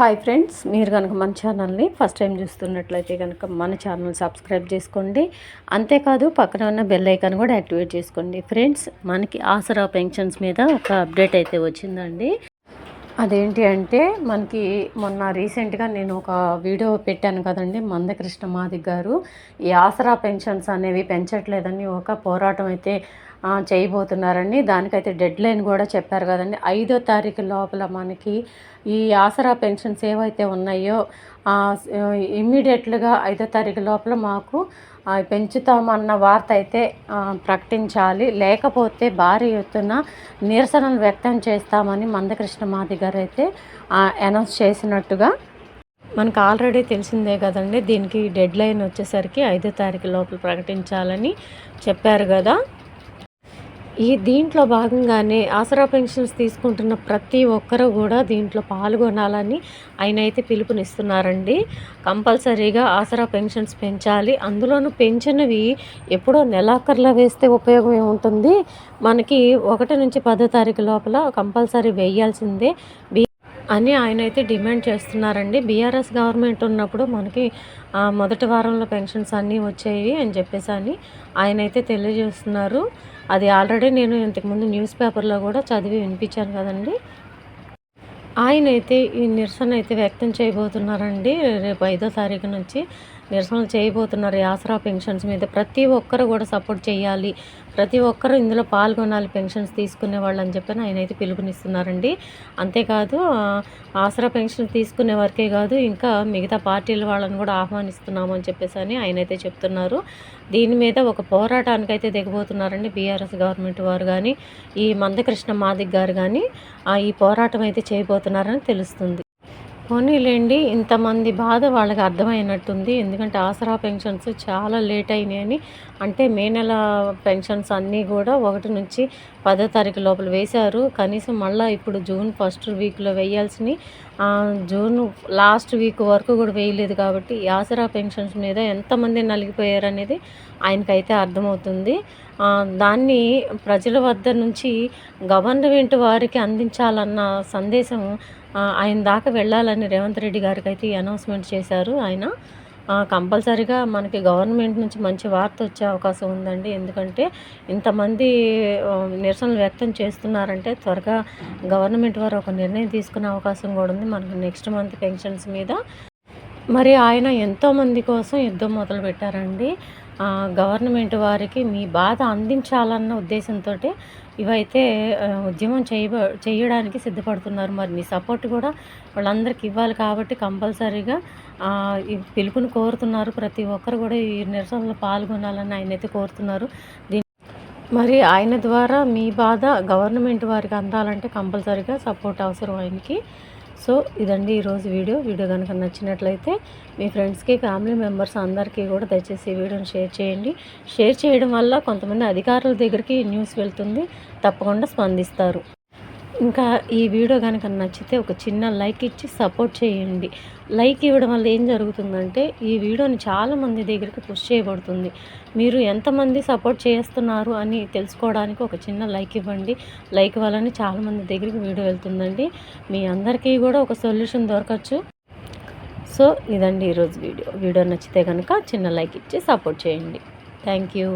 Hi friends మీరు కనుక మన ఛానల్ని ఫస్ట్ టైం చూస్తున్నట్లయితే కనుక మన ఛానల్ సబ్స్క్రైబ్ చేసుకోండి. అంతేకాదు పక్కన ఉన్న బెల్ ఐకాన్ కూడా యాక్టివేట్ చేసుకోండి. ఫ్రెండ్స్ మనకి ఆసరా పెన్షన్స్ మీద ఒక అప్డేట్ అయితే వచ్చిందండి. అదేంటి అంటే మనకి మొన్న రీసెంట్గా నేను ఒక వీడియో పెట్టాను కదండి మందకృష్ణ మాది గారు ఈ ఆసరా పెన్షన్స్ అనేవి పెంచట్లేదని ఒక పోరాటం అయితే చేయబోతున్నారండి. దానికైతే డెడ్ లైన్ కూడా చెప్పారు కదండి. ఐదో తారీఖు లోపల మనకి ఈ ఆసరా పెన్షన్స్ ఏవైతే ఉన్నాయో ఇమ్మీడియట్లుగా ఐదో తారీఖు లోపల మాకు పెంచుతామన్న వార్త అయితే ప్రకటించాలి. లేకపోతే భారీ ఎత్తున నిరసనలు వ్యక్తం చేస్తామని మందకృష్ణ మాది గారు అయితే అనౌన్స్ చేసినట్టుగా మనకు ఆల్రెడీ తెలిసిందే కదండి. దీనికి డెడ్ లైన్ వచ్చేసరికి ఐదో తారీఖు లోపల ప్రకటించాలని చెప్పారు కదా. ఈ దీంట్లో భాగంగానే ఆసరా పెన్షన్స్ తీసుకుంటున్న ప్రతి ఒక్కరు కూడా దీంట్లో పాల్గొనాలని ఆయన అయితే పిలుపునిస్తున్నారండి. కంపల్సరీగా ఆసరా పెన్షన్స్ పెంచాలి. అందులోనూ పెంచినవి ఎప్పుడో నెలాఖర్లో వేస్తే ఉపయోగం ఏముంటుంది? మనకి ఒకటి నుంచి పదో తారీఖు లోపల కంపల్సరీ వేయాల్సిందే. అని ఆయన అయితే డిమాండ్ చేస్తున్నారండి. బీఆర్ఎస్ గవర్నమెంట్ ఉన్నప్పుడు మనకి మొదటి వారంలో పెన్షన్స్ అన్నీ వచ్చాయి అని చెప్పేసి అని ఆయన అయితే తెలియజేస్తున్నారు. అది ఆల్రెడీ నేను ఇంతకుముందు న్యూస్ పేపర్లో కూడా చదివి వినిపించాను కదండి. ఆయన అయితే ఈ నిరసన అయితే వ్యక్తం చేయబోతున్నారండి. రేపు ఐదో తారీఖు నుంచి నిరసనలు చేయబోతున్నారు. ఈ ఆసరా పెన్షన్స్ మీద ప్రతి ఒక్కరు కూడా సపోర్ట్ చేయాలి. ప్రతి ఒక్కరు ఇందులో పాల్గొనాలి పెన్షన్స్ తీసుకునే వాళ్ళు అని చెప్పి ఆయన అయితే పిలుపునిస్తున్నారండి. అంతేకాదు ఆసరా పెన్షన్ తీసుకునే వరకే కాదు ఇంకా మిగతా పార్టీల వాళ్ళని కూడా ఆహ్వానిస్తున్నాము అని చెప్పేసి అని ఆయన అయితే చెప్తున్నారు. దీని మీద ఒక పోరాటానికి అయితే దిగబోతున్నారండి బీఆర్ఎస్ గవర్నమెంట్ వారు కానీ ఈ మందకృష్ణ మాదిక్ గారు కానీ ఈ పోరాటం అయితే చేయబోతున్నారని తెలుస్తుంది. పోనీలేండి ఇంతమంది బాధ వాళ్ళకి అర్థమైనట్టుంది. ఎందుకంటే ఆసరా పెన్షన్స్ చాలా లేట్ అయినాయని. అంటే మే నెల పెన్షన్స్ అన్నీ కూడా ఒకటి నుంచి పదో తారీఖు లోపల వేశారు. కనీసం మళ్ళీ ఇప్పుడు జూన్ ఫస్ట్ వీక్లో వేయాల్సినవి జూన్ లాస్ట్ వీక్ వరకు కూడా వేయలేదు కాబట్టి యాసరా ఆసరా పెన్షన్స్ మీద ఎంతమంది నలిగిపోయారు అనేది ఆయనకైతే అర్థమవుతుంది. దాన్ని ప్రజల వద్ద నుంచి గవర్నమెంట్ వారికి అందించాలన్న సందేశం ఆయన దాకా వెళ్ళాలని రేవంత్ రెడ్డి గారికి అయితే అనౌన్స్మెంట్ చేశారు ఆయన. కంపల్సరీగా మనకి గవర్నమెంట్ నుంచి మంచి వార్త వచ్చే అవకాశం ఉందండి. ఎందుకంటే ఇంతమంది నిరసనలు వ్యక్తం చేస్తున్నారంటే త్వరగా గవర్నమెంట్ వారు ఒక నిర్ణయం తీసుకునే అవకాశం కూడా ఉంది. మనకి నెక్స్ట్ మంత్ పెన్షన్స్ మీద. మరి ఆయన ఎంతోమంది కోసం యుద్ధం మొదలు పెట్టారండి గవర్నమెంట్ వారికి మీ బాధ అందించాలన్న ఉద్దేశంతో ఇవైతే ఉద్యమం చేయ చేయడానికి సిద్ధపడుతున్నారు. మరి మీ సపోర్ట్ కూడా వాళ్ళందరికీ ఇవ్వాలి కాబట్టి కంపల్సరీగా ఈ పిలుపుని కోరుతున్నారు. ప్రతి ఒక్కరు కూడా ఈ నిరసనలో పాల్గొనాలని ఆయన అయితే కోరుతున్నారు. దీని మరి ఆయన ద్వారా మీ బాధ గవర్నమెంట్ వారికి అందాలంటే కంపల్సరీగా సపోర్ట్ అవసరం ఆయనకి. సో ఇదండి ఈరోజు వీడియో. వీడియో కనుక నచ్చినట్లయితే మీ ఫ్రెండ్స్కి ఫ్యామిలీ మెంబర్స్ అందరికీ కూడా దయచేసి ఈ వీడియోని షేర్ చేయండి. షేర్ చేయడం వల్ల కొంతమంది అధికారుల దగ్గరికి న్యూస్ వెళ్తుంది. తప్పకుండా స్పందిస్తారు. ఇంకా ఈ వీడియో కనుక నచ్చితే ఒక చిన్న లైక్ ఇచ్చి సపోర్ట్ చేయండి. లైక్ ఇవ్వడం వల్ల ఏం జరుగుతుందంటే ఈ వీడియోని చాలామంది దగ్గరికి పుష్ చేయబడుతుంది. మీరు ఎంతమంది సపోర్ట్ చేస్తున్నారు అని తెలుసుకోవడానికి ఒక చిన్న లైక్ ఇవ్వండి. లైక్ వల్లనే చాలామంది దగ్గరికి వీడియో వెళ్తుందండి. మీ అందరికీ కూడా ఒక సొల్యూషన్ దొరకచ్చు. సో ఇదండి ఈరోజు వీడియో. వీడియో నచ్చితే కనుక చిన్న లైక్ ఇచ్చి సపోర్ట్ చేయండి. Thank you.